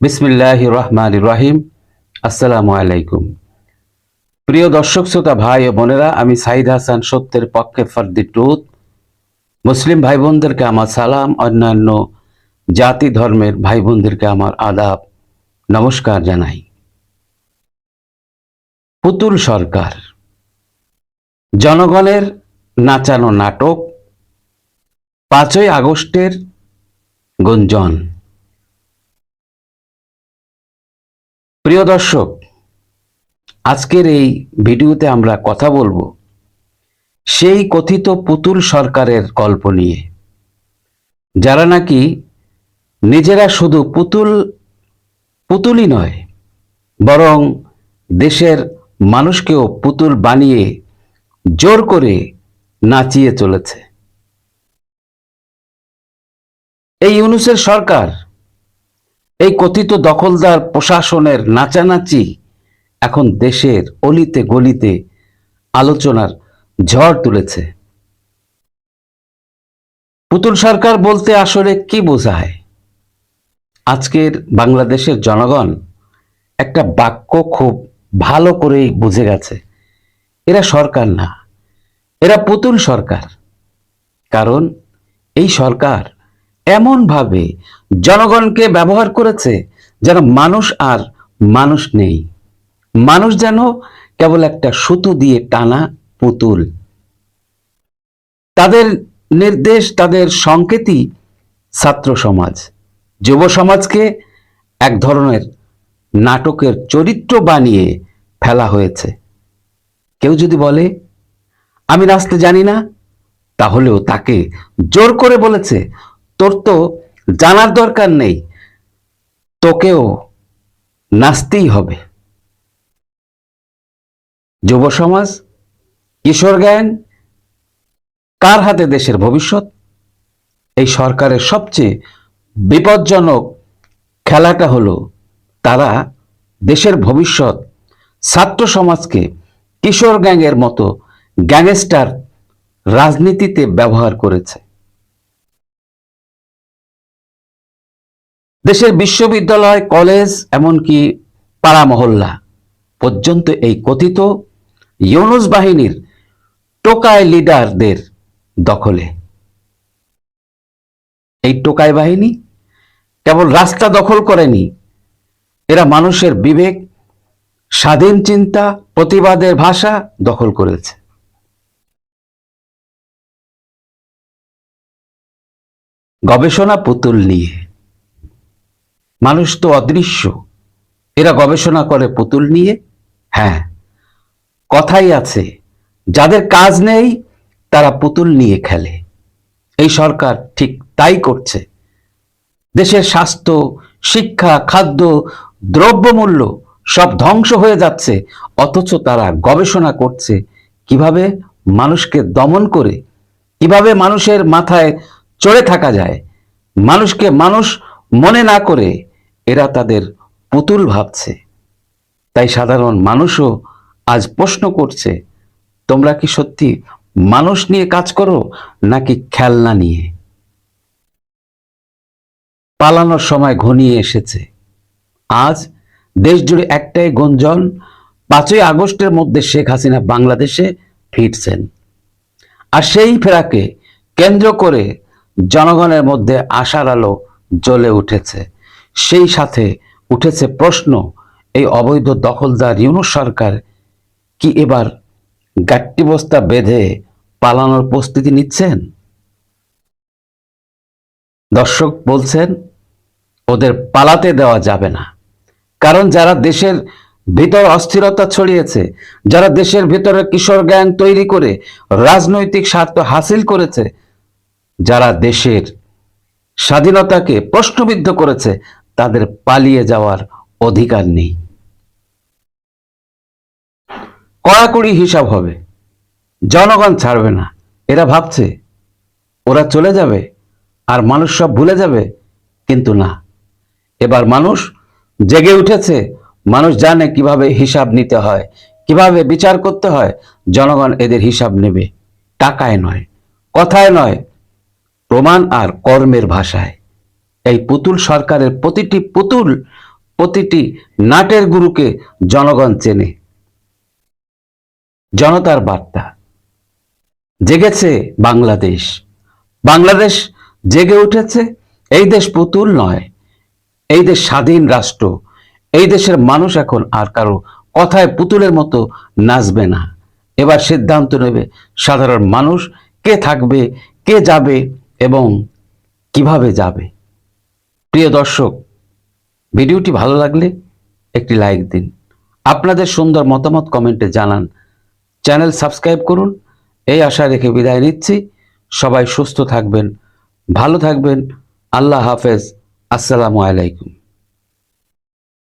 বিসমিল্লাহ রহমান রাহিম আসসালামু আলাইকুম প্রিয় দর্শক, শ্রোতা, ভাই ও বোনেরা, আমি সাইদ হাসান, সত্যের পক্ষে ফর দি ট্রুথ। মুসলিম ভাই বোনদেরকে আমার সালাম, অন্যান্য জাতি ধর্মের ভাই বোনদেরকে আমার আদাব, নমস্কার জানাই। পুতুল সরকার, জনগণের নাচানো নাটক, পাঁচই আগস্টের গুঞ্জন। প্রিয় দর্শক, আজকের এই ভিডিওতে আমরা কথা বলব সেই কথিত পুতুল সরকারের গল্প নিয়ে। যারা নাকি নিজেরা শুধু পুতুল, পুতুলই নয়, বরং দেশের মানুষকেও পুতুল বানিয়ে জোর করে নাচিয়ে চলেছে। এই ইউনুসের সরকার এই কথিত দখলদার প্রশাসনের নাচানাচি এখন দেশের অলিতে গলিতে আলোচনার ঝড় তুলেছে। পুতুল সরকার বলতে আসলে কি বোঝায়? আজকের বাংলাদেশের জনগণ একটা বাক্য খুব ভালো করেই বুঝে গেছে। এরা সরকার না, এরা পুতুল সরকার। কারণ এই সরকার এমনভাবে জনগণকে ব্যবহার করেছে যেন মানুষ আর মানুষ নেই। মানুষ যেন কেবল একটা সুতো দিয়ে টানা পুতুল। তাদের নির্দেশ, তাদের সংকেতই ছাত্র সমাজ। যুব সমাজকে এক ধরনের নাটকের চরিত্র বানিয়ে ফেলা হয়েছে। কেউ যদি বলে, আমি নাচতে জানি না, তাহলেও তাকে জোর করে বলেছে, তোর তো জানার দরকার নেই, তোকেও নাচতেই হবে। যুব সমাজ, কিশোর জ্ঞান, কার হাতে দেশের ভবিষ্যৎ? এই সরকারের সবচেয়ে বিপজ্জনক খেলাটা হলো তারা দেশের ভবিষ্যৎ, ছাত্র সমাজকে কিশোর গ্যাংয়ের মতো গ্যাংস্টার রাজনীতিতে ব্যবহার করেছে। দেশের বিশ্ববিদ্যালয়, কলেজ, এমনকি পাড়া মহল্লা পর্যন্ত এই কথিত ইউনুস বাহিনীর টোকায় লিডারদের দখলে। এই টোকাই বাহিনী কেবল রাস্তা দখল করেনি, এরা মানুষের বিবেক, স্বাধীন চিন্তা, প্রতিবাদের ভাষা দখল করেছে। গবেষণা পুতুল নিয়ে মানুষ তো অদৃশ্য। এরা গবেষণা করে পুতুল নিয়ে। হ্যাঁ কথাই আছে, যাদের কাজ নেই, তারা পুতুল নিয়ে খেলে। এই সরকার ঠিক তাই করছে। দেশের স্বাস্থ্য, শিক্ষা, খাদ্য, দ্রব্যমূল্য সব ধ্বংস হয়ে যাচ্ছে, অথচ তারা গবেষণা করছে কীভাবে মানুষকে দমন করে, কীভাবে মানুষের মাথায় চড়ে থাকা যায়। মানুষকে মানুষ মনে না করে এরা তাদের পুতুল ভাবছে। তাই সাধারণ মানুষও আজ প্রশ্ন করছে, তোমরা কি সত্যি মানুষ নিয়ে কাজ করো নাকি খেলনা নিয়ে? পালানোর সময় ঘনিয়ে এসেছে। আজ দেশ জুড়ে একটাই গুঞ্জন, পাঁচই আগস্টের মধ্যে শেখ হাসিনা বাংলাদেশে ফিরছেন। আর সেই ফেরাকে কেন্দ্র করে জনগণের মধ্যে আশার আলো জ্বলে উঠেছে। সেই সাথে উঠেছে প্রশ্ন, এই অবৈধ দখলদার ইউনুস সরকার কি এবার গাট্টি বস্তা বেঁধে পালানোর প্রস্তুতি নিচ্ছেন? দর্শক বলছেন, ওদের পালাতে দেওয়া যাবে না। কারণ যারা দেশের ভিতর অস্থিরতা ছড়িয়েছে, যারা দেশের ভিতরে কিশোর গ্যাং তৈরি করে রাজনৈতিক স্বার্থ হাসিল করেছে, যারা দেশের স্বাধীনতাকে প্রশ্নবিদ্ধ করেছে তাদের পালিয়ে যাওয়ার অধিকার নেই। কড়াকড়ি হিসাব হবে। জনগণ ছাড়বে না। এরা ভাবছে, ওরা চলে যাবে আর মানুষ সব ভুলে যাবে, কিন্তু না। এবার মানুষ জেগে উঠেছে। মানুষ জানে কীভাবে হিসাব নিতে হয়, কীভাবে বিচার করতে হয়। জনগণ এদের হিসাব নেবে। টাকায় নয়, কথায় নয়, প্রমাণ আর কর্মের ভাষায়। এই পুতুল সরকারের প্রতিটি পুতুল, প্রতিটি নাটের গুরুকে জনগণ চেনে। জনতার বার্তা। জেগেছে বাংলাদেশ। বাংলাদেশ জেগে উঠেছে। এই দেশ পুতুল নয়। এই দেশ স্বাধীন রাষ্ট্র। এই দেশের মানুষ এখন আর কারও কথায় পুতুলের মতো নাচবে না। এবার সিদ্ধান্ত নেবে সাধারণ মানুষ কে থাকবে, কে যাবে এবং কীভাবে যাবে। প্রিয় দর্শক, ভিডিওটি ভালো লাগলে একটি লাইক দিন। আপনাদের সুন্দর মতামত কমেন্টে জানান। চ্যানেল সাবস্ক্রাইব করুন। এই আশা রেখে বিদায় নিচ্ছি। সবাই সুস্থ থাকবেন, ভালো থাকবেন। আল্লাহ হাফেজ। আসসালামু আলাইকুম।